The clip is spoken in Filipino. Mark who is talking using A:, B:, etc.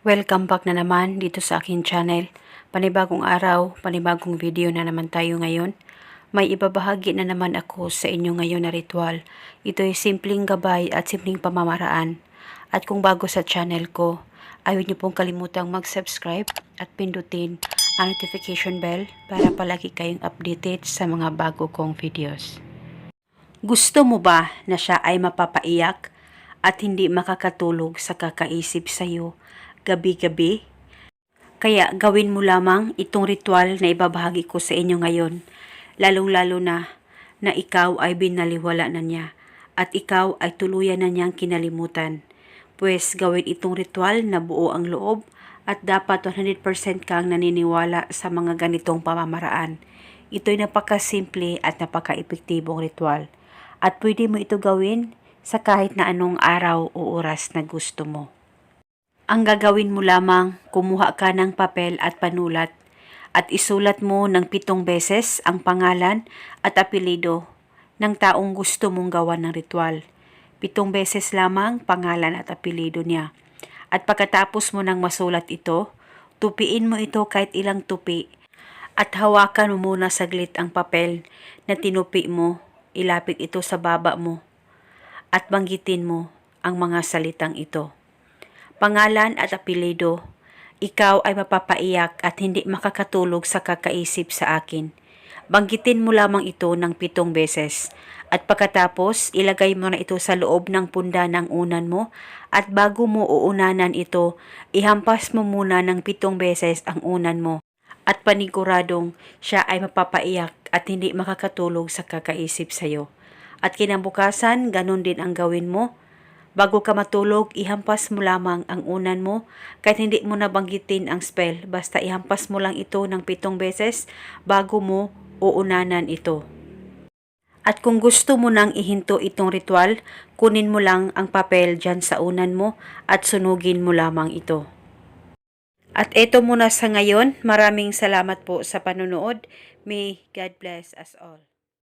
A: Welcome back na naman dito sa akin channel. Panibagong araw, panibagong video na naman tayo ngayon. May ibabahagi na naman ako sa inyo ngayon na ritual. Ito ay simpleng gabay at simpleng pamamaraan. At kung bago sa channel ko, ayaw niyo pong kalimutang mag-subscribe at pindutin ang notification bell para palagi kayong updated sa mga bago kong videos. Gusto mo ba na siya ay mapapaiyak at hindi makakatulog sa kakaisip sa iyo gabi-gabi? Kaya gawin mo lamang itong ritual na ibabahagi ko sa inyo ngayon, lalong-lalo na na ikaw ay binaliwala na niya at ikaw ay tuluyan na niyang kinalimutan. Pues gawin itong ritual na buo ang loob at dapat 100% kang naniniwala sa mga ganitong pamamaraan. Ito'y napakasimple at napaka-epektibong ritual at pwede mo ito gawin sa kahit na anong araw o oras na gusto mo. Ang gagawin mo lamang, kumuha ka ng papel at panulat at isulat mo ng pitong beses ang pangalan at apelido ng taong gusto mong gawa ng ritual. Pitong beses lamang pangalan at apelido niya. At pagkatapos mo nang masulat ito, tupiin mo ito kahit ilang tupi at hawakan mo muna saglit ang papel na tinupi mo, ilapit ito sa baba mo at banggitin mo ang mga salitang ito. Pangalan at apelido, ikaw ay mapapaiyak at hindi makakatulog sa kakaisip sa akin. Banggitin mo lamang ito ng pitong beses at pagkatapos ilagay mo na ito sa loob ng punda ng unan mo at bago mo uunanan ito, ihampas mo muna ng pitong beses ang unan mo at paniguradong siya ay mapapaiyak at hindi makakatulog sa kakaisip sa iyo. At kinabukasan, ganun din ang gawin mo. Bago ka matulog, ihampas mo lamang ang unan mo kahit hindi mo nabanggitin ang spell. Basta ihampas mo lang ito ng pitong beses bago mo uunanan ito. At kung gusto mo nang ihinto itong ritual, kunin mo lang ang papel dyan sa unan mo at sunugin mo lamang ito. At ito muna sa ngayon. Maraming salamat po sa panonood. May God bless us all.